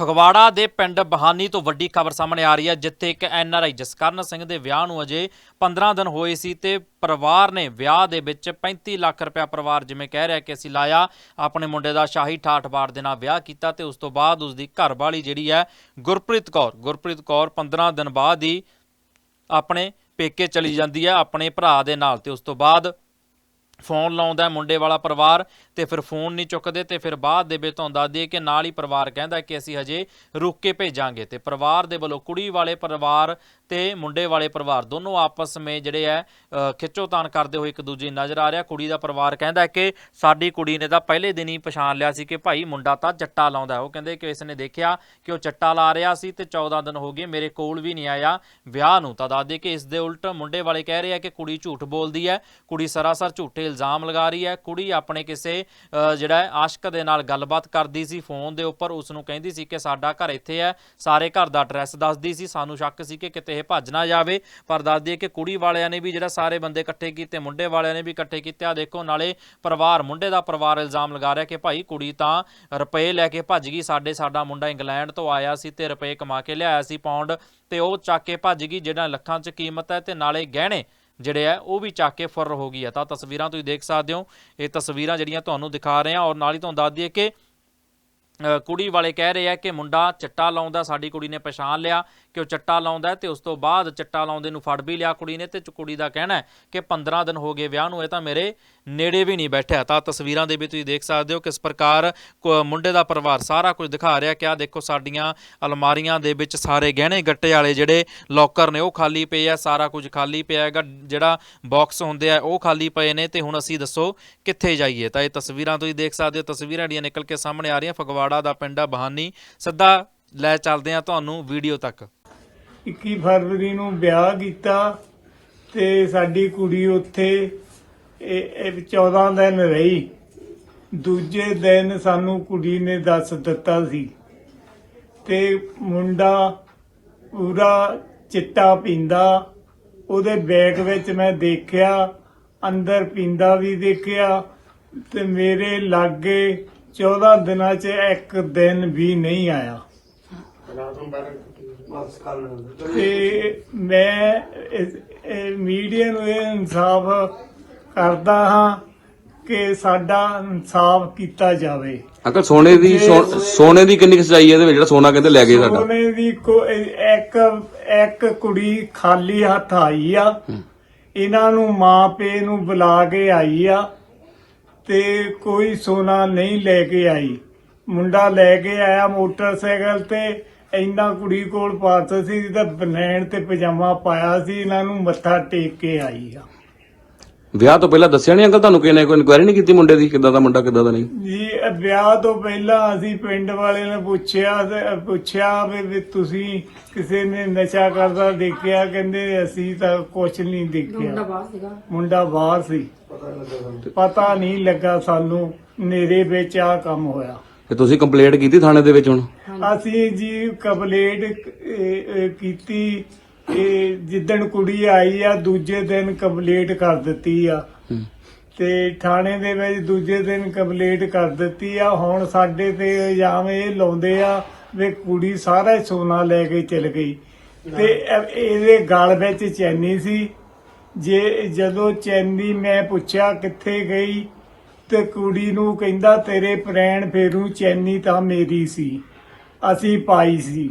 ਫਗਵਾੜਾ ਦੇ ਪਿੰਡ ਬਹਾਨੀ ਤੋਂ ਵੱਡੀ ਖਬਰ ਸਾਹਮਣੇ ਆ ਰਹੀ ਹੈ, ਜਿੱਥੇ ਇੱਕ ਐਨਆਰਆਈ ਜਸਕਰਨ ਸਿੰਘ ਦੇ ਵਿਆਹ ਨੂੰ ਅਜੇ 15 ਦਿਨ ਹੋਏ ਸੀ ਤੇ ਪਰਿਵਾਰ ਨੇ ਵਿਆਹ ਦੇ ਵਿੱਚ 35 ਲੱਖ ਰੁਪਇਆ ਪਰਿਵਾਰ ਜਿਵੇਂ ਕਹਿ ਰਿਹਾ ਕਿ ਅਸੀਂ ਲਾਇਆ, ਆਪਣੇ ਮੁੰਡੇ ਦਾ ਸ਼ਾਹੀ ਠਾਠ ਬਾੜ ਦੇ ਨਾਲ ਵਿਆਹ ਕੀਤਾ ਤੇ ਉਸ ਤੋਂ ਬਾਅਦ ਉਸ ਦੀ ਘਰਵਾਲੀ ਜਿਹੜੀ ਹੈ ਗੁਰਪ੍ਰੀਤ ਕੌਰ ਗੁਰਪ੍ਰੀਤ ਕੌਰ 15 ਦਿਨ ਬਾਅਦ ਹੀ ਆਪਣੇ ਪੇਕੇ ਚਲੀ ਜਾਂਦੀ ਹੈ, ਆਪਣੇ ਭਰਾ ਦੇ ਨਾਲ ਤੇ ਉਸ ਤੋਂ ਬਾਅਦ ਫੋਨ ਲਾਉਂਦਾ ਮੁੰਡੇ ਵਾਲਾ ਪਰਿਵਾਰ ਤੇ ਫਿਰ ਫੋਨ ਨਹੀਂ ਚੁੱਕਦੇ ਤੇ ਫਿਰ ਬਾਅਦ ਦੇ ਵਿੱਚ ਤੁਹਾਨੂੰ ਦੱਸ ਦਈਏ ਕਿ ਨਾਲ ਹੀ ਪਰਿਵਾਰ ਕਹਿੰਦਾ ਕਿ ਅਸੀਂ ਹਜੇ ਰੁਕ ਕੇ ਭੇਜਾਂਗੇ ਤੇ ਪਰਿਵਾਰ ਦੇ ਵੱਲੋਂ ਕੁੜੀ ਵਾਲੇ ਪਰਿਵਾਰ ਤੇ ਮੁੰਡੇ ਵਾਲੇ ਪਰਿਵਾਰ ਦੋਨੋਂ ਆਪਸ ਵਿੱਚ ਜਿਹੜੇ ਹੈ ਅ, ਖਿੱਚੋਤਾਣ ਕਰਦੇ ਹੋਏ ਇੱਕ ਦੂਜੇ ਨਜ਼ਰ ਆ ਰਿਹਾ। ਕੁੜੀ ਦਾ ਪਰਿਵਾਰ ਕਹਿੰਦਾ ਕਿ ਸਾਡੀ ਕੁੜੀ ਨੇ ਤਾਂ ਪਹਿਲੇ ਦਿਨ ਹੀ ਪਛਾਣ ਲਿਆ ਸੀ ਕਿ ਭਾਈ ਮੁੰਡਾ ਤਾਂ ਚੱਟਾ ਲਾਉਂਦਾ ਉਹ ਕਹਿੰਦੇ ਕਿ ਇਸ ਨੇ ਦੇਖਿਆ ਕਿ ਉਹ ਚੱਟਾ ਲਾ ਰਿਹਾ ਸੀ ਤੇ 14 ਦਿਨ ਹੋ ਗਏ ਮੇਰੇ ਕੋਲ ਵੀ ਨਹੀਂ ਆਇਆ ਵਿਆਹ ਨੂੰ। ਤਾਂ ਦੱਸ ਕਿ ਇਸ ਦੇ ਉਲਟ ਮੁੰਡੇ ਵਾਲੇ ਕਹਿ ਰਹੇ ਆ ਕਿ ਕੁੜੀ ਝੂਠ ਬੋਲਦੀ ਹੈ ਕੁੜੀ ਸਰਾਸਰ ਝੂਠੇ ਇਲਜ਼ਾਮ ਲਗਾ ਰਹੀ ਹੈ ਕੁੜੀ ਆਪਣੇ ਕਿਸੇ ਜਿਹੜਾ ਆਸ਼ਕ ਦੇ ਨਾਲ ਗੱਲਬਾਤ ਕਰਦੀ ਸੀ ਫੋਨ ਦੇ ਉੱਪਰ। ਉਸ ਨੂੰ ਕਹਿੰਦੀ ਸੀ ਕਿ ਸਾਡਾ ਘਰ ਇੱਥੇ ਹੈ, ਸਾਰੇ ਘਰ ਦਾ ਐਡਰੈਸ ਦੱਸਦੀ ਸੀ। ਸਾਨੂੰ ਸ਼ੱਕ ਸੀ ਕਿ ਕਿਤੇ ਇਹ ਭੱਜ ਨਾ ਜਾਵੇ, ਪਰ ਦੱਸਦੀ ਦਈਏ ਕਿ ਕੁੜੀ ਵਾਲਿਆਂ ਨੇ ਵੀ ਜਿਹੜਾ ਸਾਰੇ ਬੰਦੇ ਇਕੱਠੇ ਕੀਤੇ, ਮੁੰਡੇ ਵਾਲਿਆਂ ਨੇ ਵੀ ਇਕੱਠੇ ਕੀਤੇ। ਆ ਦੇਖੋ, ਨਾਲੇ ਪਰਿਵਾਰ, ਮੁੰਡੇ ਦਾ ਪਰਿਵਾਰ ਇਲਜ਼ਾਮ ਲਗਾ ਰਿਹਾ ਕਿ ਭਾਈ ਕੁੜੀ ਤਾਂ ਰੁਪਏ ਲੈ ਕੇ ਭੱਜ ਗਈ। ਸਾਡੇ, ਸਾਡਾ ਮੁੰਡਾ ਇੰਗਲੈਂਡ ਤੋਂ ਆਇਆ ਸੀ ਤੇ ਰੁਪਏ ਕਮਾ ਕੇ ਲਿਆਇਆ ਸੀ ਪਾਉਂਡ ਤੇ ਉਹ ਚੱਕ ਕੇ ਭੱਜ ਗਈ ਜਿਹੜਾ ਲੱਖਾਂ 'ਚ ਕੀਮਤ ਹੈ ਤੇ ਨਾਲੇ ਗਹਿਣੇ ਜਿਹੜੇ ਆ, ਉਹ ਵੀ ਚੱਕ ਕੇ ਫੁਰ ਹੋ ਗਈ ਹੈ ਤਾਂ ਤਸਵੀਰਾਂ ਤੁਸੀਂ ਦੇਖ ਸਕਦੇ ਹੋ। ਇਹ ਤਸਵੀਰਾਂ ਜਿਹੜੀਆਂ ਤੁਹਾਨੂੰ ਦਿਖਾ ਰਹੇ ਹਾਂ ਔਰ ਨਾਲ ਹੀ ਤੁਹਾਨੂੰ ਦੱਸ ਦਈਏ ਕਿ ਕੁੜੀ ਵਾਲੇ ਕਹਿ ਰਹੇ ਆ ਕਿ ਮੁੰਡਾ ਚਿੱਟਾ ਲਾਉਂਦਾ, ਸਾਡੀ ਕੁੜੀ ਨੇ ਪਛਾਣ ਲਿਆ। ਕਿ ਉਹ ਚੱਟਾ ਲਾਉਂਦਾ ਹੈ ਤੇ ਉਸ ਤੋਂ ਬਾਅਦ ਚੱਟਾ ਲਾਉਂਦੇ ਨੂੰ ਫੜ ਵੀ ਲਿਆ ਕੁੜੀ ਨੇ ਤੇ ਕੁੜੀ ਦਾ ਕਹਿਣਾ ਕਿ 15 ਦਿਨ ਹੋ ਗਏ ਵਿਆਹ ਨੂੰ, ਇਹ ਤਾਂ ਮੇਰੇ ਨੇੜੇ ਵੀ ਨਹੀਂ ਬੈਠਿਆ। ਤਾਂ ਤਸਵੀਰਾਂ ਦੇ ਵਿੱਚ ਤੁਸੀਂ ਦੇਖ ਸਕਦੇ ਹੋ ਕਿਸ ਪ੍ਰਕਾਰ ਕੋ- ਮੁੰਡੇ ਦਾ ਪਰਿਵਾਰ ਸਾਰਾ ਕੁਝ ਦਿਖਾ ਰਿਹਾ ਕਿ ਆ ਦੇਖੋ ਸਾਡੀਆਂ ਅਲਮਾਰੀਆਂ ਦੇ ਵਿੱਚ ਸਾਰੇ ਗਹਿਣੇ ਗੱਟੇ ਵਾਲੇ ਜਿਹੜੇ ਲੋਕਰ ਨੇ, ਉਹ ਖਾਲੀ ਪਏ ਆ, ਸਾਰਾ ਕੁਝ ਖਾਲੀ ਪਿਆ ਹੈਗਾ। ਜਿਹੜਾ ਬਾਕਸ ਹੁੰਦੇ ਆ, ਉਹ ਖਾਲੀ ਪਏ ਨੇ ਤੇ ਹੁਣ ਅਸੀਂ ਦੱਸੋ ਕਿੱਥੇ ਜਾਈਏ? ਤਾਂ ਇਹ ਤਸਵੀਰਾਂ ਤੁਸੀਂ ਦੇਖ ਸਕਦੇ ਹੋ, ਤਸਵੀਰਾਂ ਜਿਹੜੀਆਂ ਨਿਕਲ ਕੇ ਸਾਹਮਣੇ ਆ ਰਹੀਆਂ। ਫਗਵਾੜਾ ਦਾ ਪਿੰਡ ਆ, ਬਹਾਨੀ। ਸਿੱਧਾ ਲੈ ਚੱਲਦੇ ਆ ਤੁਹਾਨੂੰ ਵੀਡੀਓ ਤੱਕ। 21 ਫਰਵਰੀ ਨੂੰ ਵਿਆਹ ਕੀਤਾ ਤੇ ਸਾਡੀ ਕੁੜੀ ਉੱਥੇ ਇਹ 14 ਦਿਨ ਰਹੀ। ਦੂਜੇ ਦਿਨ ਸਾਨੂੰ ਕੁੜੀ ਨੇ ਦੱਸ ਦਿੱਤਾ ਸੀ। ਤੇ ਮੁੰਡਾ ਪੂਰਾ ਚਿੱਟਾ ਪੀਂਦਾ, ਉਹਦੇ ਬੈਗ ਵਿੱਚ ਮੈਂ ਦੇਖਿਆ, ਅੰਦਰ ਪੀਂਦਾ ਵੀ ਦੇਖਿਆ ਤੇ ਮੇਰੇ ਲਾਗੇ 14 ਦਿਨਾਂ 'ਚ ਇੱਕ ਦਿਨ ਵੀ ਨਹੀਂ ਆਇਆ। ਤੇ ਮੈਂ ਮੀਡੀਆ ਨੂੰ ਇਹ ਇਨਸਾਫ ਕਰਦਾ ਹਾਂ ਕਿ ਸਾਡਾ ਇਨਸਾਫ ਕੀਤਾ ਜਾਵੇ। ਅੰਕਲ ਸੋਨੇ ਦੀ ਸੋਨੇ ਦੀ ਕਿੰਨੀ ਸਜਾਈ ਹੈ ਇਹਦੇ ਵਿੱਚ? ਜਿਹੜਾ ਸੋਨਾ ਕਹਿੰਦੇ ਲੈ ਗਏ ਸਾਡਾ। ਸੋਨੇ ਦੀ ਇੱਕ ਇੱਕ ਕੁੜੀ ਖਾਲੀ ਹੱਥ ਆਈ ਆ। ਇਹਨਾਂ ਨੂੰ ਮਾਂ ਪੇ ਨੂੰ ਬੁਲਾ ਕੇ ਆਈ ਆ ਤੇ ਕੋਈ ਸੋਨਾ ਨਹੀਂ ਲੈ ਕੇ ਆਈ। ਮੁੰਡਾ ਲੈ ਕੇ ਆਇਆ ਮੋਟਰਸਾਈਕਲ ਤੇ ਇੰਨਾ ਕੁੜੀ ਕੋਲ ਪਾਸ ਸੀ ਤਾਂ ਬਨੈਣ ਤੇ ਪਜਾਮਾ ਪਾਇਆ ਸੀ ਇਹਨਾਂ ਨੂੰ ਮੱਥਾ ਟੇਕ ਕੇ ਆਈ ਆ। ਵਿਆਹ ਤੋਂ ਪਹਿਲਾਂ ਦੱਸਿਆ ਨਹੀਂ ਅੰਕਲ ਤੁਹਾਨੂੰ ਕਿਸੇ ਨੇ ਕੋਈ ਇਨਕੁਆਇਰੀ ਨਹੀਂ ਕੀਤੀ ਮੁੰਡੇ ਦੀ ਕਿੱਦਾਂ ਦਾ ਮੁੰਡਾ ਕਿੱਦਾਂ ਦਾ ਨਹੀਂ? ਜੀ ਇਹ ਵਿਆਹ ਤੋਂ ਪਹਿਲਾਂ ਅਸੀਂ ਪਿੰਡ ਵਾਲੇ ਨੇ ਪੁੱਛਿਆ ਤੇ ਪੁੱਛਿਆ ਵੀ ਵੀ ਤੁਸੀਂ ਕਿਸੇ ਨੇ ਨਸ਼ਾ ਕਰਦਾ ਦੇਖਿਆ? ਕਹਿੰਦੇ ਅਸੀਂ ਤਾਂ ਕੁਝ ਨਹੀਂ ਦੇਖਿਆ। ਮੁੰਡਾ ਬਾਹਰ ਸੀ। ਪਤਾ ਨਹੀਂ ਲੱਗਾ ਸਾਨੂੰ ਨੇਰੇ ਵਿੱਚ ਆ ਕੰਮ ਹੋਇਆ। ਤੇ ਤੁਸੀਂ ਕੰਪਲੇਂਟ ਕੀਤੀ ਥਾਣੇ ਦੇ ਵਿੱਚ ਹੁਣ? ਅਸੀਂ ਜੀ ਕੰਪਲੇਂਟ ਕੀਤੀ ਇਹ ਜਿੱਦਣ ਕੁੜੀ ਆਈ ਆ ਦੂਜੇ ਦਿਨ ਕੰਪਲੇਂਟ ਕਰ ਦਿੱਤੀ ਆ। ਤੇ ਥਾਣੇ ਦੇ ਵਿੱਚ ਦੂਜੇ ਦਿਨ ਕੰਪਲੇਂਟ ਕਰ ਦਿੱਤੀ ਆ। ਹੁਣ ਸਾਡੇ ਤੇ ਇਲਜ਼ਾਮ ਇਹ ਲਾਉਂਦੇ ਆ ਵੀ ਕੁੜੀ ਸਾਰਾ ਹੀ ਸੋਨਾ ਲੈ ਕੇ ਚਲ ਗਈ। ਤੇ ਇਹ- ਇਹਦੇ ਗਲ ਵਿੱਚ ਚੈਨੀ ਸੀ। ਜੇ ਜਦੋਂ ਚੈਨੀ ਮੈਂ ਪੁੱਛਿਆ ਕਿੱਥੇ ਗਈ ਤੇ ਕੁੜੀ ਨੂੰ ਕਹਿੰਦਾ ਤੇਰੇ ਪ੍ਰੈਣ ਫੇਰੂ ਚੈਨੀ ਤਾਂ ਮੇਰੀ ਸੀ। ਅਸੀਂ ਪਾਈ ਸੀ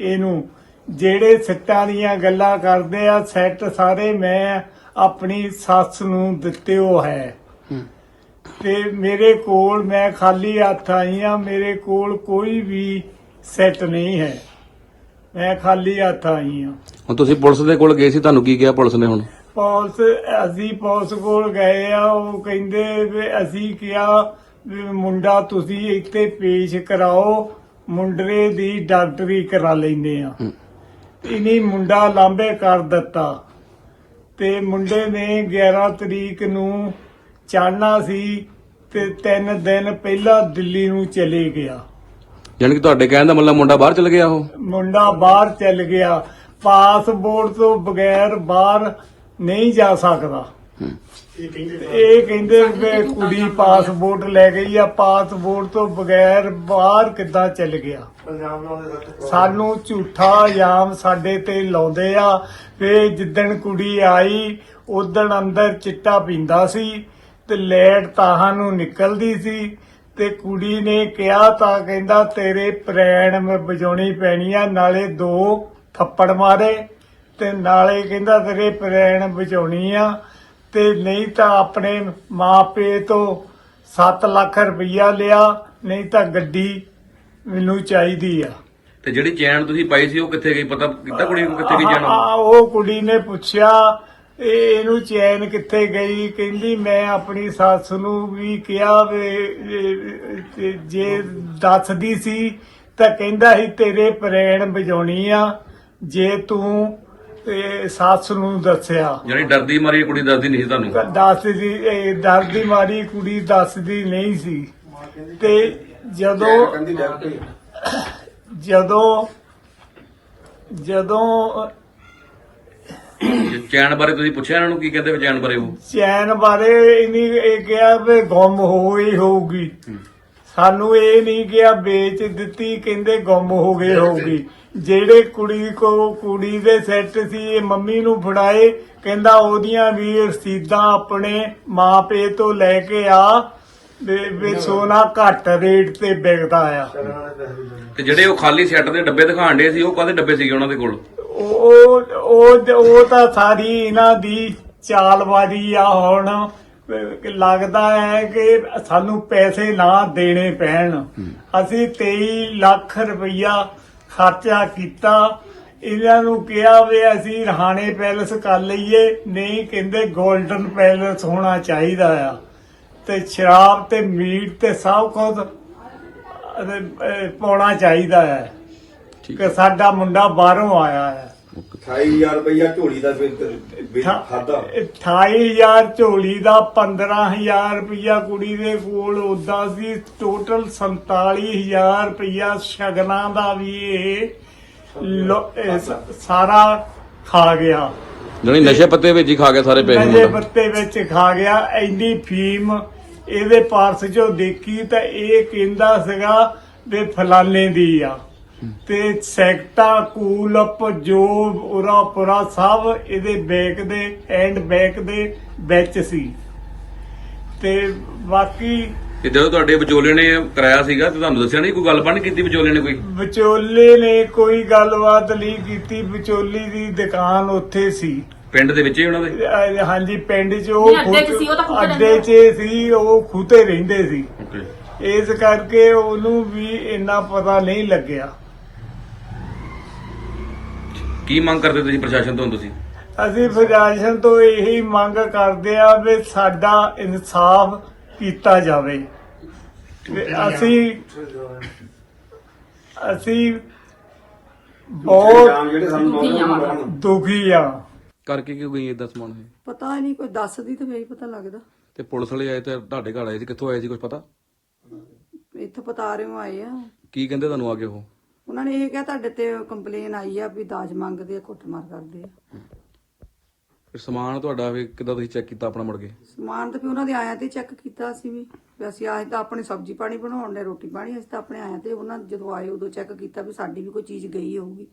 ਇਹਨੂੰ। ਜਿਹੜੇ ਸੱਟਾਂ ਦੀਆਂ ਗੱਲਾਂ ਕਰਦੇ ਆ ਸੈੱਟ ਸਾਰੇ ਮੈਂ ਆਪਣੀ ਸੱਸ ਨੂੰ ਦਿੱਤੇ ਹੋ। ਹੈ। ਤੇ ਮੇਰੇ ਕੋਲ ਮੈਂ ਖਾਲੀ ਹੱਥ ਆਈ ਆ ਮੇਰੇ ਕੋਲ ਕੋਈ ਵੀ ਸੈੱਟ ਨਹੀਂ ਹੈ। ਮੈਂ ਖਾਲੀ ਹੱਥ ਆਈ ਆ। ਹੁਣ ਤੁਸੀਂ ਪੁਲਿਸ ਦੇ ਕੋਲ ਗਏ ਸੀ ਤੁਹਾਨੂੰ ਕੀ ਕਿਹਾ ਪੁਲਿਸ ਨੇ ਹੁਣ? ਪੁਲਿਸ ਅਸੀਂ ਪੁਲਿਸ ਕੋਲ ਗਏ ਆ ਉਹ ਕਹਿੰਦੇ ਵੀ ਅਸੀਂ ਕਿਹਾ ਵੀ ਮੁੰਡਾ ਤੁਸੀਂ ਇੱਥੇ ਪੇਸ਼ ਕਰਾਓ ਮੁੰਡਰੇ ਦੀ ਡਾਕਟਰੀ ਕਰਾ ਲੈਂਦੇ ਆ। ਇਨੀ ਮੁੰਡਾ ਲਾਂਬੇ ਕਰ ਦਿੱਤਾ। ਤੇ ਮੁੰਡੇ ਨੇ 11 ਤਰੀਕ ਨੂੰ ਚਾਹਨਾ ਸੀ ਤੇ 3 ਦਿਨ ਪਹਿਲਾਂ ਦਿੱਲੀ ਨੂੰ ਚਲੇ ਗਿਆ। ਯਾਨੀ ਕਿ ਤੁਹਾਡੇ ਕਹਿਣ ਦਾ ਮਤਲਬ ਮੁੰਡਾ ਬਾਹਰ ਚਲ ਗਿਆ ਉਹ? ਮੁੰਡਾ ਬਾਹਰ ਚੱਲ ਗਿਆ। ਪਾਸਪੋਰਟ ਤੋਂ ਬਗੈਰ ਬਾਹਰ ਨਹੀਂ ਜਾ ਸਕਦਾ। ਇਹ ਕਹਿੰਦੇ ਵੀ ਕੁੜੀ ਪਾਸਪੋਰਟ ਲੈ ਗਈ ਆ ਪਾਸਪੋਰਟ ਤੋਂ ਬਗੈਰ ਬਾਹਰ ਕਿੱਦਾਂ ਚੱਲ ਗਿਆ? ਸਾਨੂੰ ਝੂਠਾ ਇਲਜ਼ਾਮ ਸਾਡੇ ਤੇ ਲਾਉਂਦੇ ਆ ਵੀ ਜਿੱਦਣ ਕੁੜੀ ਆਈ ਉਦਣ ਅੰਦਰ ਚਿੱਟਾ ਪੀਂਦਾ ਸੀ ਤੇ ਲੈਟ ਤਾਹਾਂ ਨੂੰ ਨਿਕਲਦੀ ਸੀ ਤੇ ਕੁੜੀ ਨੇ ਕਿਹਾ ਤਾਂ ਕਹਿੰਦਾ ਤੇਰੇ ਪ੍ਰੈਣ ਮੈਂ ਵਜਾਉਣੀ ਪੈਣੀ ਆ ਨਾਲੇ ਦੋ ਥੱਪੜ ਮਾਰੇ। ਤੇ ਨਾਲੇ ਕਹਿੰਦਾ ਤੇਰੇ ਪ੍ਰੈਣ ਵਜਾਉਣੀ ਆ ਤੇ ਨਹੀਂ ਤਾਂ ਆਪਣੇ ਮਾਪੇ ਤੋਂ 7 ਲੱਖ ਰੁਪਈਆ ਲਿਆ ਨਹੀਂ ਤਾਂ ਗੱਡੀ ਮੈਨੂੰ ਚਾਹੀਦੀ ਆ। ਤੇ ਜਿਹੜੀ ਚੈਨ ਤੁਸੀਂ ਪਾਈ ਸੀ ਉਹ ਕਿੱਥੇ ਗਈ? ਪਤਾ ਕੀਤਾ ਕੁੜੀ ਨੂੰ ਕਿੱਥੇ ਗਈ ਚੈਨ ਆ ਉਹ ਕੁੜੀ ਨੇ ਪੁੱਛਿਆ ਇਹ ਇਹਨੂੰ ਚੈਨ ਕਿੱਥੇ ਗਈ? ਕਹਿੰਦੀ ਮੈਂ ਆਪਣੀ ਸੱਸ ਨੂੰ ਵੀ ਕਿਹਾ ਵੀ ਜੇ ਦੱਸਦੀ ਸੀ ਤਾਂ ਕਹਿੰਦਾ ਸੀ ਤੇਰੇ ਪ੍ਰੇਣ ਵਜਾਉਣੀ ਆ ਜੇ ਤੂੰ ਤੇ ਸੱਸ ਨੂੰ ਦੱਸਿਆ। ਜਿਹੜੀ ਡਰਦੀ ਮਾਰੀ ਕੁੜੀ ਦੱਸਦੀ ਨਹੀਂ ਸੀ ਤੁਹਾਨੂੰ? ਦੱਸਦੀ ਇਹ ਡਰ ਦੀ ਮਾਰੀ ਕੁੜੀ ਦੱਸਦੀ ਨਹੀਂ ਸੀ। ਤੇ ਜਦੋਂ ਜਦੋਂ ਜਦੋਂ ਚੈਨ ਬਾਰੇ ਤੁਸੀਂ ਪੁੱਛਿਆ ਇਹਨਾਂ ਨੂੰ ਕੀ ਕਹਿੰਦੇ ਵੀ ਚੈਨ ਬਾਰੇ ਉਹ? ਚੈਨ ਬਾਰੇ ਇਨੀ ਇਹ ਕਿਹਾ ਵੀ ਗੁੰਮ ਹੋਈ ਹੋਊਗੀ। ਸਾਨੂੰ ਇਹ ਨਹੀਂ ਕਿਹਾ ਵੇਚ ਦਿੱਤੀ ਕਹਿੰਦੇ ਗੁੰਮ ਹੋ ਗਏ ਹੋਊਗੀ। ਜਿਹੜੇ ਕੁੜੀ ਕੋ ਕੁੜੀ ਦੇ ਸੈੱਟ ਸੀ ਇਹ ਮੰਮੀ ਨੂੰ ਫੜਾਏ। ਕਹਿੰਦਾ ਉਹਦੀਆਂ ਵੀ ਰਸੀਦਾਂ ਆਪਣੇ ਮਾਪੇ ਤੋਂ ਲੈ ਕੇ ਆ ਵੀ ਸੋਨਾ ਘੱਟ ਰੇਟ ਤੇ ਵਿਕਦਾ ਆ। ਤੇ ਜਿਹੜੇ ਉਹ ਖਾਲੀ ਸੈੱਟ ਦੇ ਡੱਬੇ ਦਿਖਾਣ ਡੇ ਸੀ ਉਹ ਕਾਹਦੇ ਡੱਬੇ ਸੀਗੇ ਉਹਨਾਂ ਦੇ ਕੋਲ? ਉਹ ਉਹ ਉਹ ਤਾਂ ਸਾਰੀ ਇਹਨਾਂ ਦੀ ਚਾਲਬਾਜ਼ੀ ਆ ਹੁਣ। ਲੱਗਦਾ ਹੈ ਕਿ ਸਾਨੂੰ ਪੈਸੇ ਨਾ ਦੇਣੇ ਪੈਣ। ਅਸੀਂ 23 ਲੱਖ ਰੁਪਈਆ ਖਰਚਾ ਕੀਤਾ। ਇਹਨਾਂ ਨੂੰ ਕਿਹਾ ਵੀ ਅਸੀਂ ਰਹਾਣੇ ਪੈਲਸ ਕਰ ਲਈਏ ਨਹੀਂ ਕਹਿੰਦੇ 골ਡਨ ਪੈਲਸ ਹੋਣਾ ਚਾਹੀਦਾ ਆ। ਤੇ ਸ਼ਰਾਬ ਤੇ ਮੀਟ ਤੇ ਸਭ ਕੁਝ ਪਾਉਣਾ ਚਾਹੀਦਾ ਹੈ ਕਿ ਸਾਡਾ ਮੁੰਡਾ ਬਾਹਰੋਂ ਆਇਆ ਹੈ 28000 ਰੁਪਇਆ ਝੋਲੀ ਦਾ ਬਿੱਲ ਖਾਦਾ 28000 ਝੋਲੀ ਦਾ 15000 ਰੁਪਇਆ ਕੁੜੀ ਦੇ ਕੋਲ ਉਦਾਂ ਸੀ ਟੋਟਲ 47000 ਰੁਪਇਆ ਸ਼ਗਨਾਂ ਦਾ ਵੀ ਇਹ ਸਾਰਾ ਖਾ ਗਿਆ। ਜਿਹੜੀ ਨਸ਼ੇ ਪੱਤੇ ਵਿੱਚ ਹੀ ਖਾ ਗਿਆ ਸਾਰੇ ਪੈਸੇ ਨਸ਼ੇ ਪੱਤੇ ਵਿੱਚ ਖਾ ਗਿਆ ਇੰਨੀ ਫੀਮ ਇਹਦੇ ਪਾਰਸ ਚੋਂ ਦੇਖੀ ਤਾਂ ਇਹ ਕਹਿੰਦਾ ਸੀਗਾ ਵੀ ਫਲਾਣੇ ਦੀ ਆ। ਤੇ ਸੈਕਟਾ ਕੂਲਪ ਜੋ ਉਰਾ ਪੁਰਾ ਸਭ ਇਹਦੇ ਬੈਕ ਦੇ ਐਂਡ ਬੈਕ ਦੇ ਵਿੱਚ ਸੀ। ਤੇ ਬਾਕੀ ਤੇ ਜਦੋਂ ਤੁਹਾਡੇ ਵਿਚੋਲੇ ਨੇ ਕਰਾਇਆ ਸੀਗਾ ਤੇ ਤੁਹਾਨੂੰ ਦੱਸਿਆ ਨਹੀਂ ਕੋਈ ਗੱਲਬਾਤ ਨਹੀਂ ਕੀਤੀ ਵਿਚੋਲੇ ਨੇ ਕੋਈ? ਵਿਚੋਲੇ ਨੇ ਕੋਈ ਗੱਲਬਾਤ ਨਹੀਂ ਕੀਤੀ। ਵਿਚੋਲੀ ਦੀ ਦੁਕਾਨ ਉੱਥੇ ਸੀ। ਪਿੰਡ ਦੇ ਵਿੱਚ ਹੀ ਉਹਨਾਂ ਦੇ? ਅਹ ਹਾਂਜੀ ਪਿੰਡ 'ਚ ਉਹ ਨਹੀਂ, ਅੱਡੇ 'ਚ ਸੀ, ਉਹ ਤਾਂ ਖੁੱਤੇ ਅੱਡੇ 'ਚ ਸੀ ਉਹ ਖੂਤੇ ਰਹਿੰਦੇ ਸੀ। ਇਸ ਕਰਕੇ ਉਹਨੂੰ ਵੀ ਇੰਨਾ ਪਤਾ ਨਹੀਂ ਲੱਗਿਆ। ਕੀ ਮੰਗ ਕਰਦੇ ਤੁਸੀਂ ਪ੍ਰਸ਼ਾਸਨ ਤੋਂ ਤੁਸੀਂ? ਅਸੀਂ ਪ੍ਰਸ਼ਾਸਨ ਤੋਂ ਇਹੀ ਮੰਗ ਕਰਦੇ ਆ ਵੀ ਸਾਡਾ ਇਨਸਾਫ ਕੀਤਾ ਜਾਵੇ। ਵੀ ਅਸੀਂ ਅਸੀਂ ਬਹੁਤ ਜਿਹੜੇ ਸਾਨੂੰ ਦੁਖੀ ਆ ਮਾਤਾ। ਦੁਖੀ ਆ। ਕਰਕੇ ਕਿਉਂ ਗਈ ਇਦਾਂ ਸਮਾਨ ਇਹ ਪਤਾ ਨਹੀਂ ਕੋਈ ਦੱਸਦੀ ਤੇ ਹੀ ਪਤਾ ਲੱਗਦਾ। ਤੇ ਪੁਲਿਸ ਵਾਲੇ ਆਏ ਤੇ ਤੁਹਾਡੇ ਘਰ ਆਏ ਸੀ ਕਿੱਥੋਂ ਆਏ ਸੀ ਕੁਝ ਪਤਾ? ਇੱਥੋਂ ਪਤਾ ਰਹੇ ਆਏ ਆ। ਕੀ ਕਹਿੰਦੇ ਤੁਹਾਨੂੰ ਆ ਕੇ ਉਹ? ਉਹਨਾਂ ਨੇ ਇਹ ਕਿਹਾ ਤੁਹਾਡੇ ਤੇ ਕੰਪਲੇਨ ਆਈ ਆ ਵੀ ਦਾਜ ਮੰਗਦੇ ਆ ਕੁੱਟਮਾਰ ਕਰਦੇ ਆ। ਫਿਰ ਸਮਾਨ ਤੁਹਾਡਾ ਵੀ ਕਿੱਦਾਂ ਤੁਸੀਂ ਚੈੱਕ ਕੀਤਾ ਆਪਣਾ ਮੁੜ ਕੇ? ਸਮਾਨ ਤਾਂ ਫਿਰ ਉਹਨਾਂ ਦੇ ਆਇਆਂ ਤੇ ਚੈੱਕ ਕੀਤਾ ਸੀ ਵੀ। ਵੀ ਅਸੀਂ ਆਏ ਤਾਂ ਆਪਣੀ ਸਬਜ਼ੀ ਪਾਣੀ ਬਣਾਉਣ ਦੇ ਰੋਟੀ ਪਾਣੀ ਅਸੀਂ ਤਾਂ ਆਪਣੇ ਆਇਆਂ ਤੇ ਉਹਨਾਂ ਜਦੋਂ ਆਏ ਉਦੋਂ ਚੈੱਕ ਕੀਤਾ ਵੀ ਸਾਡੀ ਵੀ ਕੋਈ ਚੀਜ਼ ਗਈ ਹੋਊਗੀ।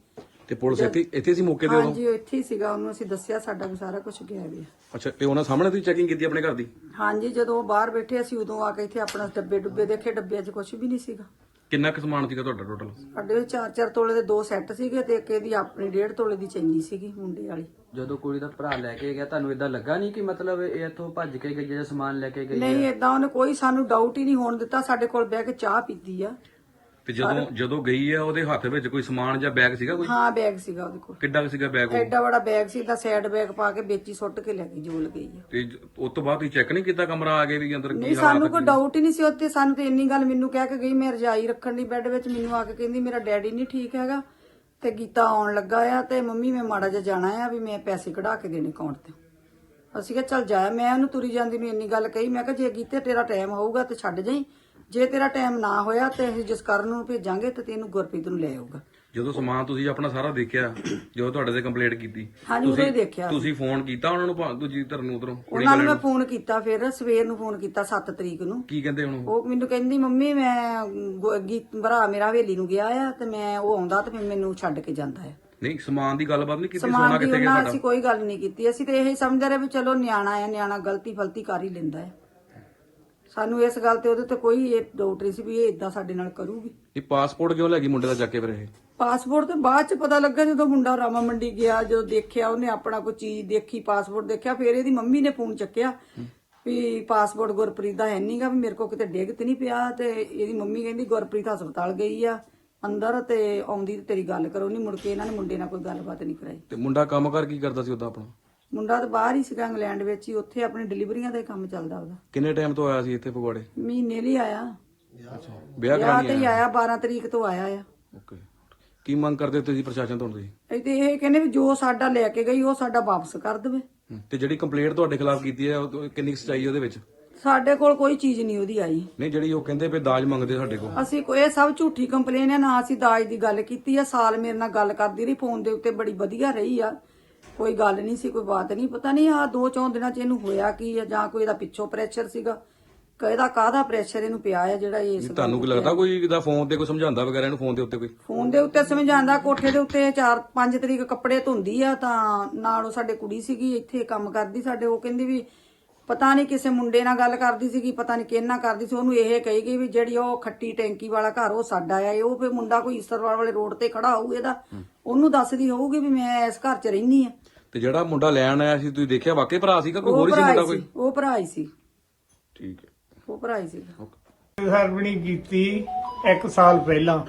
ਤੇ ਪੁਲਿਸ ਇੱਥੇ ਇੱਥੇ ਸੀ ਮੌਕੇ ਤੇ ਉਦੋਂ? ਹਾਂਜੀ ਉਹ ਇੱਥੇ ਹੀ ਸੀਗਾ ਉਹਨੂੰ ਅਸੀਂ ਦੱਸਿਆ ਸਾਡਾ ਵੀ ਸਾਰਾ ਕੁਝ ਗਿਆ ਵੀ ਆ। ਅੱਛਾ ਤੇ ਉਹਨਾਂ ਸਾਹਮਣੇ ਤੁਸੀਂ ਚੈਕਿੰਗ ਕੀਤੀ ਆਪਣੇ ਘਰ ਦੀ? ਹਾਂਜੀ ਜਦੋਂ ਉਹ ਬਾਹਰ ਬੈਠੇ ਅਸੀਂ ਉਦੋਂ ਆ ਕੇ ਇੱਥੇ ਆਪਣਾ ਡੱਬੇ ਡੁੱਬੇ ਦੇਖੇ ਡੱਬਿਆਂ 'ਚ ਕੁਝ ਵੀ ਨਹੀਂ ਸੀਗਾ। ਕਿੰਨਾ ਕੁ ਸਮਾਨ ਸੀਗਾ ਤੁਹਾਡਾ ਟੋਟਲ ਸਾਡੇ ਵਿੱਚ ਚਾਰ ਚਾਰ ਤੋਲੇ ਦੇ ਦੋ ਸੈੱਟ ਸੀਗੇ ਤੇ ਇੱਕ ਇਹਦੀ ਆਪਣੀ ਡੇਢ ਤੋਲੇ ਦੀ ਚੈਨੀ ਸੀਗੀ ਮੁੰਡੇ ਵਾਲੀ। ਜਦੋਂ ਕੁੜੀ ਦਾ ਭਰਾ ਲੈ ਕੇ ਗਿਆ ਤੁਹਾਨੂੰ ਇਦਾਂ ਲੱਗਾ ਨਹੀਂ ਕਿ ਮਤਲਬ ਇਹ ਇੱਥੋਂ ਭੱਜ ਕੇ ਗਈ ਜਿਹੜਾ ਸਮਾਨ ਲੈ ਕੇ ਗਈ ਨਹੀਂ ਏਦਾਂ ਉਹਨੇ ਕੋਈ ਸਾਨੂੰ ਡਾਊਟ ਹੀ ਨਹੀਂ ਹੋਣ ਦਿੱਤਾ ਸਾਡੇ ਕੋਲ ਬਹਿ ਕੇ ਚਾਹ ਪੀਤੀ ਆ। ਤੇ ਜਦੋਂ ਜਦੋਂ ਗਈ ਆ ਉਹਦੇ ਹੱਥ ਵਿੱਚ ਕੋਈ ਸਮਾਨ ਜਾਂ ਬੈਗ ਸੀਗਾ ਕੋਈ? ਹਾਂ ਬੈਗ ਸੀਗਾ ਉਹਦੇ ਕੋਲ। ਕਿੱਡਾ ਕੁ ਸੀਗਾ ਬੈਗ ਉਹ? ਐਡਾ ਬੜਾ ਬੈਗ ਸੀ ਤਾਂ ਸਾਈਡ ਬੈਗ ਪਾ ਕੇ ਵਿੱਚ ਹੀ ਸੁੱਟ ਕੇ ਲੈ ਗਈ ਜੋਲ ਗਈ ਆ। ਤੇ ਜ- ਉਸ ਤੋਂ ਬਾਅਦ ਤੁਸੀਂ ਚੈੱਕ ਨਹੀਂ ਕੀਤਾ ਕਮਰਾ ਆ ਕੇ ਵੀ ਅੰਦਰ ਨਹੀਂ ਕੀ ਸਾਨੂੰ ਹਾਲਾਤ ਕੋਈ ਡਾਊਟ ਹੀ ਨਹੀਂ ਸੀ ਉੱਤੇ ਸਾਨੂੰ ਤੇ ਇੰਨੀ ਗੱਲ ਮੈਨੂੰ ਕਹਿ ਕੇ ਗਈ ਮੈਂ ਰਜਾਈ ਰੱਖਣ ਦੀ ਬੈੱਡ ਵਿੱਚ ਮੈਨੂੰ ਆ ਕੇ ਕਹਿੰਦੀ ਮੇਰਾ ਡੈਡੀ ਨਹੀਂ ਠੀਕ ਹੈਗਾ। ਤੇ ਗੀਤਾ ਆਉਣ ਲੱਗਾ ਆ ਤੇ ਮੰਮੀ ਮੈਂ ਮਾੜਾ ਜਿਹਾ ਜਾਣਾ ਆ ਵੀ ਮੈਂ ਪੈਸੇ ਕਢਾ ਕੇ ਦੇਣੇ ਅਕਾਊਂਟ ਤੇ। ਅਸੀਂ ਕਿਹਾ ਚੱਲ ਜਾ ਮੈਂ ਉਹਨੂੰ ਤੁਰੀ ਜਾਂਦੀ ਨੂੰ ਇੰਨੀ ਗੱਲ ਕਹੀ ਮੈਂ ਕਿਹਾ ਜੇ ਗੀਤੇ ਤੇਰਾ ਟਾਈਮ ਹੋਊਗਾ ਤੇ ਛੱਡ ਜਾਈ ਜੇ ਤੇਰਾ ਟਾਈਮ ਨਾ ਹੋਇਆ ਤੇ ਅਸੀਂ ਜਸਕਰਨ ਨੂੰ ਭੇਜਾਂਗੇ ਤੇ ਤੈਨੂੰ ਗੁਰਪ੍ਰੀਤ ਨੂੰ ਲੈ ਆਊਗਾ। ਜਦੋਂ ਸਮਾਨ ਤੁਸੀਂ ਆਪਣਾ ਸਾਰਾ ਦੇਖਿਆ ਜਦੋਂ ਤੁਹਾਡੇ ਤੇ ਕੰਪਲੇਂਟ ਕੀਤੀ ਹਾਂਜੀ ਉਦੋਂ ਹੀ ਦੇਖਿਆ। ਤੁਸੀਂ ਫੋਨ ਕੀਤਾ ਉਹਨਾਂ ਨੂੰ ਭਾ- ਦੂਜੀ ਧਰ ਨੂੰ ਉਧਰੋਂ ਉਹਨਾਂ ਨੂੰ ਮੈਂ ਫੋਨ ਕੀਤਾ ਫਿਰ ਸਵੇਰ ਨੂੰ ਫੋਨ ਕੀਤਾ 7 ਤਰੀਕ ਨੂੰ। ਕੀ ਕਹਿੰਦੇ ਹੁਣ ਉਹ? ਉਹ ਮੈਨੂੰ ਕਹਿੰਦੀ ਮੰਮੀ ਮੈਂ ਗੋ- ਗੀ- ਭਰਾ ਮੇਰਾ ਹਵੇਲੀ ਨੂੰ ਗਿਆ ਆ ਤੇ ਮੈਂ ਉਹ ਆਉਂਦਾ ਤੇ ਫਿਰ ਮੈਨੂੰ ਛੱਡ ਕੇ ਜਾਂਦਾ ਆ। ਨਹੀਂ ਸਮਾਨ ਦੀ ਗੱਲਬਾਤ ਨਹੀਂ ਕੀਤੀ ਸੋਨਾ ਸਮਾਨ ਦੀ ਕਿੱਥੇ ਗਿਆ ਉਹਨਾਂ ਸਾਡਾ? ਅਸੀਂ ਕੋਈ ਗੱਲ ਨਹੀਂ ਕੀਤੀ। ਅਸੀਂ ਤੇ ਇਹ ਸਮਝਦੇ ਰਹੇ ਵੀ ਚਲੋ ਨਿਆਣਾ ਆ ਨਿਆਣਾ ਗਲਤੀ ਫਲਤੀ ਕਰ ਹੀ ਲੈਂਦਾ ਹੈ ਸਾਨੂੰ ਇਸ ਗੱਲ ਤੇ ਉਹਦੇ ਤੇ ਕੋਈ ਇਹ ਡਾਊਟ ਨਹੀਂ ਸੀ ਵੀ ਇਹ ਇਦਾਂ ਸਾਡੇ ਨਾਲ ਕਰੂਗੀ। ਇਹ ਪਾਸਪੋਰਟ ਕਿਉਂ ਲੈ ਗਈ ਮੁੰਡੇ ਦਾ ਚੱਕ ਕੇ ਫਿਰ ਇਹ? ਪਾਸਪੋਰਟ ਤੇ ਬਾਅਦ ਚ ਪਤਾ ਲੱਗਾ ਜਦੋਂ ਮੁੰਡਾ ਰਾਮਾ ਮੰਡੀ ਗਿਆ ਜਦੋਂ ਦੇਖਿਆ ਉਹਨੇ ਆਪਣਾ ਕੋਈ ਚੀਜ਼ ਦੇਖੀ ਪਾਸਪੋਰਟ ਦੇਖਿਆ ਫਿਰ ਇਹਦੀ ਮੰਮੀ ਨੇ ਫੋਨ ਚੱਕਿਆ ਵੀ ਪਾਸਪੋਰਟ ਗੁਰਪ੍ਰੀਤ ਦਾ ਹੈ ਨਹੀਂਗਾ ਵੀ ਮੇਰੇ ਕੋ ਕਿਤੇ ਡਿੱਗ ਤੇ ਨਹੀਂ ਪਿਆ ਤੇ ਇਹਦੀ ਮੰਮੀ ਕਹਿੰਦੀ ਗੁਰਪ੍ਰੀਤ ਹਸਪਤਾਲ ਗਈ ਆ ਅੰਦਰ ਤੇ ਆਉਂਦੀ ਤੇ ਤੇਰੀ ਗੱਲ ਕਰੋ ਨਹੀਂ ਮੁੜ ਕੇ ਇਹਨਾਂ ਨੇ ਮੁੰਡੇ ਨਾਲ ਕੋਈ ਗੱਲਬਾਤ ਨਹੀਂ ਕਰਾਈ। ਤੇ ਮੁੰਡਾ ਕੰਮ ਕਰ ਕੀ ਕਰਦਾ ਸੀ ਉਦਾਂ ਆਪਣਾ? ਮੁੰਡਾ ਤਾਂ ਬਾਹਰ ਹੀ ਸੀਗਾ ਇੰਗਲੈਂਡ ਵਿੱਚ ਹੀ ਉੱਥੇ ਆਪਣੀ ਡਿਲੀਵਰੀਆਂ ਦਾ ਹੀ ਕੰਮ ਚੱਲਦਾ ਉਹਦਾ। ਕਿੰਨੇ ਟਾਈਮ ਤੋਂ ਆਇਆ ਸੀ ਇੱਥੇ ਫਗਵਾੜੇ ਮਹੀਨੇ ਲਈ ਆਇਆ। ਵਿਆਹ ਵਿਆਹ ਕਰਾਣੀ ਤੇ ਹੀ ਆਇਆ 12 ਤਰੀਕ ਤੋਂ ਆਇਆ ਆ। ਓਕੇ ਕੀ ਮੰਗ ਕਰਦੇ ਹੋ ਤੁਸੀਂ ਪ੍ਰਸ਼ਾਸਨ ਤੋਂ ਤੁਸੀਂ? ਇਹ ਤੇ ਇਹ ਕਹਿੰਦੇ ਵੀ ਜੋ ਸਾਡਾ ਲੈ ਕੇ ਗਈ ਉਹ ਸਾਡਾ ਵਾਪਸ ਕਰ ਦੇਵੇ। ਤੇ ਜਿਹੜੀ ਕੰਪਲੇਂਟ ਤੁਹਾਡੇ ਖਿਲਾਫ ਕੀਤੀ ਹੈ ਉਹ ਕਿੰਨੀ ਕੁ ਸੱਚਾਈ ਹੈ ਉਹਦੇ ਵਿੱਚ? ਸਾਡੇ ਕੋਲ ਕੋਈ ਚੀਜ਼ ਨਹੀਂ ਉਹਦੀ ਆਈ। ਨਹੀਂ ਜਿਹੜੀ ਉਹ ਕਹਿੰਦੇ ਵੀ ਦਾਜ ਮੰਗਦੇ ਸਾਡੇ ਕੋਲ। ਅਸੀਂ ਕੋਈ ਇਹ ਸਭ ਝੂਠੀ ਕੰਪਲੇਨ ਹੈ ਨਾ ਅਸੀਂ ਦਾਜ ਦੀ ਗੱਲ ਕੀਤੀ ਆ। ਸਾਲ ਮੇਰੇ ਨਾਲ ਗੱਲ ਕਰਦੀ ਰਹੀ ਫੋਨ ਦੇ ਉੱਤੇ ਬੜੀ ਵਧੀਆ ਰਹੀ ਆ। ਕੋਈ ਗੱਲ ਨਹੀਂ ਸੀ ਕੋਈ ਬਾਤ ਨਹੀਂ ਪਤਾ ਨਹੀਂ ਆ ਦੋ ਚੌਂ ਦਿਨਾਂ ਚ ਇਹਨੂੰ ਹੋਇਆ ਕੀ ਆ ਜਾਂ ਕੋਈ ਇਹਦਾ ਪਿੱਛੋਂ ਪ੍ਰੈਸ਼ਰ ਸੀਗਾ। ਕਿਹਦਾ ਕਾਹਦਾ ਪ੍ਰੈਸ਼ਰ ਇਹਨੂੰ ਪਿਆ ਆ ਜਿਹੜਾ ਇਸ ਤੁਹਾਨੂੰ ਕੀ ਲੱਗਦਾ ਕੋਈ ਇਹਦਾ ਫੋਨ ਤੇ ਕੋਈ ਸਮਝਾਉਂਦਾ ਵਗੈਰਾ ਇਹਨੂੰ ਫੋਨ ਦੇ ਉੱਤੇ ਕੋਈ? ਫੋਨ ਦੇ ਉੱਤੇ ਸਮਝਾਉਂਦਾ ਕੋਠੇ ਦੇ ਉੱਤੇ 4 5 ਤਰੀਕ ਕੱਪੜੇ ਧੁੰਦੀ ਆ ਤਾਂ ਨਾਲ ਉਹ ਸਾਡੇ ਕੁੜੀ ਸੀਗੀ ਇੱਥੇ ਕੰਮ ਕਰਦੀ ਸਾਡੇ ਉਹ ਕਹਿੰਦੀ ਵੀ ਪਤਾ ਨਹੀਂ ਕਿਸੇ ਮੁੰਡੇ ਨਾਲ ਗੱਲ ਕਰਦੀ ਸੀਗੀ ਪਤਾ ਨਹੀਂ ਕਿਹਨਾਂ ਕਰਦੀ ਸੀ ਉਹਨੂੰ ਇਹ ਕਹੀ ਗਈ ਵੀ ਜਿਹੜੀ ਉਹ ਖੱਟੀ ਟੈਂਕੀ ਵਾਲਾ ਘਰ ਉਹ ਸਾਡਾ ਆ ਇਹ ਉਹ ਫੇ ਮੁੰਡਾ ਕੋਈ ਈਸਰਵਾਲ ਵਾਲੇ ਰੋਡ ਤੇ ਖੜਾ ਹੋਊ ਇਹਦਾ ਉਹਨੂੰ ਦੱਸਦੀ ਹੋਊਗੀ ਵੀ ਮੈਂ ਇਸ ਘਰ 'ਚ ਰਹਿਨੀ ਆ। ਤੇ ਜਿਹੜਾ ਮੁੰਡਾ ਲੈਣ ਆਇਆ ਸੀ ਤੁਸੀਂ ਦੇਖਿਆ ਵਾਕਈ ਭਰਾ ਸੀਗਾ ਕੋਈ ਹੋਰ ਹੀ ਸੀ ਮੁੰਡਾ ਕੋਈ? ਉਹ ਭਰਾ ਹੀ ਸੀ। ਠੀਕ ਹੈ। ਉਹ ਭਰਾ ਹੀ ਸੀਗਾ। ਸਰਵਣੀ ਕੀਤੀ 1 ਸਾਲ ਪਹਿਲਾਂ।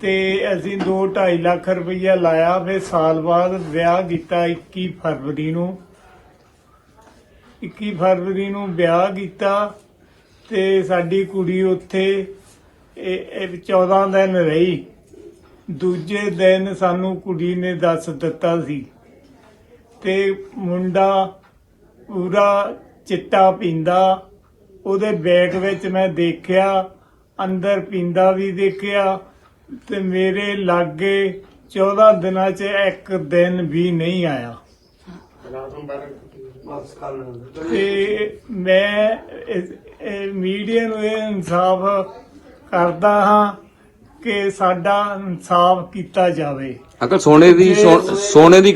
ਤੇ ਅਸੀਂ 2.5 ਲੱਖ ਰੁਪਈਆ ਲਾਇਆ ਫਿਰ ਸਾਲ ਬਾਅਦ ਵਿਆਹ ਕੀਤਾ 21 ਫਰਵਰੀ ਨੂੰ। 21 ਫਰਵਰੀ ਨੂੰ ਵਿਆਹ ਕੀਤਾ ਤੇ ਸਾਡੀ ਕੁੜੀ ਉੱਥੇ ਇਹ 14 ਦਿਨ ਰਹੀ। ਦੂਜੇ ਦਿਨ ਸਾਨੂੰ ਕੁੜੀ ਨੇ ਦੱਸ ਦਿੱਤਾ ਸੀ। ਤੇ ਮੁੰਡਾ ਪੂਰਾ ਚਿੱਟਾ ਪੀਂਦਾ, ਉਹਦੇ ਬੈਗ ਵਿੱਚ ਮੈਂ ਦੇਖਿਆ, ਅੰਦਰ ਪੀਂਦਾ ਵੀ ਦੇਖਿਆ ਤੇ ਮੇਰੇ ਲਾਗੇ 14 ਦਿਨਾਂ 'ਚ ਇੱਕ ਦਿਨ ਵੀ ਨਹੀਂ ਆਇਆ। ਤੇ ਮੈਂ ਇਸ- ਇਹ ਮੀਡੀਆ ਨੂੰ ਇਹ ਇਨਸਾਫ ਕਰਦਾ ਹਾਂ ਕਿ ਸਾਡਾ ਇਨਸਾਫ ਕੀਤਾ ਜਾਵੇ। ਅੰਕਲ ਸੋਨੇ ਦੀ ਸੋਨੇ ਦੀ